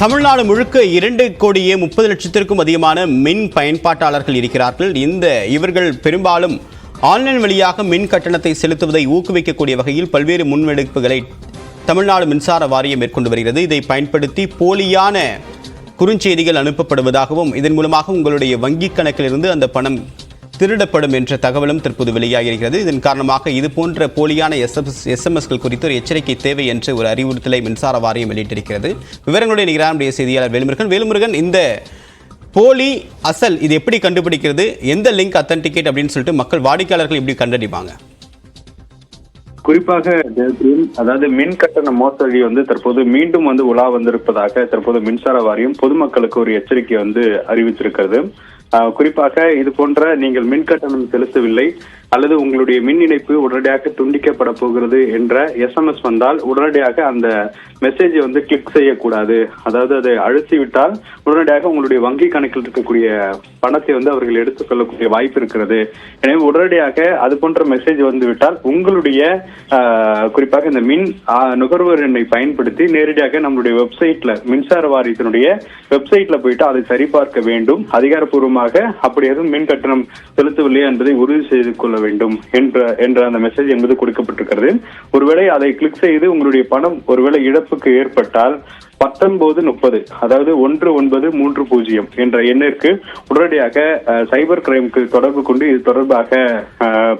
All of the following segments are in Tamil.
தமிழ்நாடு முழுக்க இரண்டு கோடியே முப்பது லட்சத்திற்கும் அதிகமான மின் பயன்பாட்டாளர்கள் இருக்கிறார்கள். இந்த இவர்கள் பெரும்பாலும் ஆன்லைன் வழியாக மின் கட்டணத்தை செலுத்துவதை ஊக்குவிக்கக்கூடிய வகையில் பல்வேறு முன்வெடுப்புகளை தமிழ்நாடு மின்சார வாரியம் மேற்கொண்டு வருகிறது. இதை பயன்படுத்தி போலியான குறுஞ்செய்திகள் அனுப்பப்படுவதாகவும் இதன் மூலமாக உங்களுடைய வங்கிக் கணக்கிலிருந்து அந்த பணம் திருடப்படும் என்ற தகவலும் தற்போது வெளியாகிறது இதன் காரணமாக இது போன்ற போலியான எஸ்எம்எஸ் எஸ்எம்எஸ்கள் குறித்து ஒரு எச்சரிக்கை தேவை என்று ஒரு அறிவுறுத்தலை மின்சார வாரியம் வெளியிட்டிருக்கிறது. விவரங்களுடைய நிகரானுடைய செய்தியாளர் வேலுமுருகன். வேலுமுருகன் இந்த போலி அசல் இது எப்படி கண்டுபிடிக்கிறது? எந்த லிங்க் அத்தன்டிகேட் அப்படின்னு சொல்லிட்டு மக்கள் வாடிக்கையாளர்கள் எப்படி கண்டறிவாங்க? குறிப்பாக அதாவது மின் கட்டண மோசடி வந்து தற்போது மீண்டும் வந்து உலா வந்திருப்பதாக தற்போது மின்சார வாரியம் பொதுமக்களுக்கு ஒரு எச்சரிக்கை வந்து அறிவித்திருக்கிறது. குறிப்பாக இது போன்ற நீங்கள் மின் கட்டணம் செலுத்தவில்லை. அல்லது உங்களுடைய மின் இணைப்பு உடனடியாக துண்டிக்கப்பட போகிறது என்ற எஸ்எம்எஸ் வந்தால் உடனடியாக அந்த மெசேஜை வந்து கிளிக் செய்யக்கூடாது. அதாவது அதை அழுத்தி விட்டால் உடனடியாக உங்களுடைய வங்கி கணக்கில் இருக்கக்கூடிய பணத்தை வந்து அவர்கள் எடுத்துக் கொள்ளக்கூடிய வாய்ப்பு இருக்கிறது. எனவே உடனடியாக அது போன்ற மெசேஜ் வந்து விட்டால் உங்களுடைய குறிப்பாக இந்த மின் நுகர்வோர் எண்ணை பயன்படுத்தி நேரடியாக நம்மளுடைய வெப்சைட்ல மின்சார வாரியத்தினுடைய வெப்சைட்ல போயிட்டு அதை சரிபார்க்க வேண்டும். அதிகாரப்பூர்வமாக அப்படி எதுவும் மின் கட்டணம் செலுத்தவில்லை என்பதை உறுதி செய்து கொள்ள வேண்டும் என்ற என்ற அந்த மெசேஜ் என்பது கொடுக்கப்பட்டிருக்கிறது. ஒருவேளை அதை கிளிக் செய்து உங்களுடைய பணம் ஒருவேளை இழப்புக்கு ஏற்பட்டால் பத்தொன்பது முப்பது அதாவது ஒன்று ஒன்பது மூன்று பூஜ்ஜியம் என்ற எண்ணிற்கு உடனடியாக சைபர் கிரைம்க்கு தொடர்பு கொண்டு இது தொடர்பாக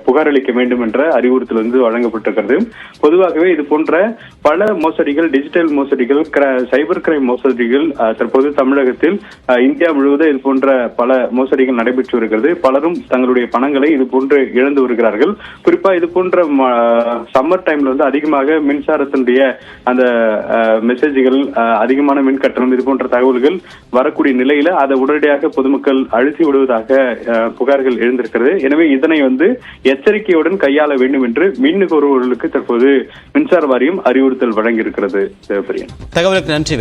புகாரளிக்க வேண்டும் என்ற அறிவுறுத்தல் வந்து வழங்கப்பட்டிருக்கிறது. பொதுவாகவே இது போன்ற பல மோசடிகள் டிஜிட்டல் மோசடிகள் கிர- சைபர் கிரைம் மோசடிகள் தற்போது தமிழகத்தில் இந்தியா முழுவதும் இது போன்ற பல மோசடிகள் நடைபெற்று வருகிறது. பலரும் தங்களுடைய பணங்களை இது போன்று இழந்து வருகிறார்கள். குறிப்பா இது போன்ற சம்மர் டைம்ல வந்து அதிகமாக மின்சாரத்தினுடைய அந்த மெசேஜ்கள் அதிகமான மின் கட்டணம் இது போன்ற தகவல்கள் வரக்கூடிய நிலையில அதை உடனடியாக பொதுமக்கள் அழுத்தி விடுவதாக புகார்கள் எழுந்திருக்கிறது. எனவே இதனை வந்து எச்சரிக்கையுடன் கையாள வேண்டும் என்று மின் நுகர்வோர்களுக்கு தற்போது மின்சார வாரியம் அறிவுறுத்தல் வழங்கியிருக்கிறது. சிவபிரியன் தகவலுக்கு நன்றி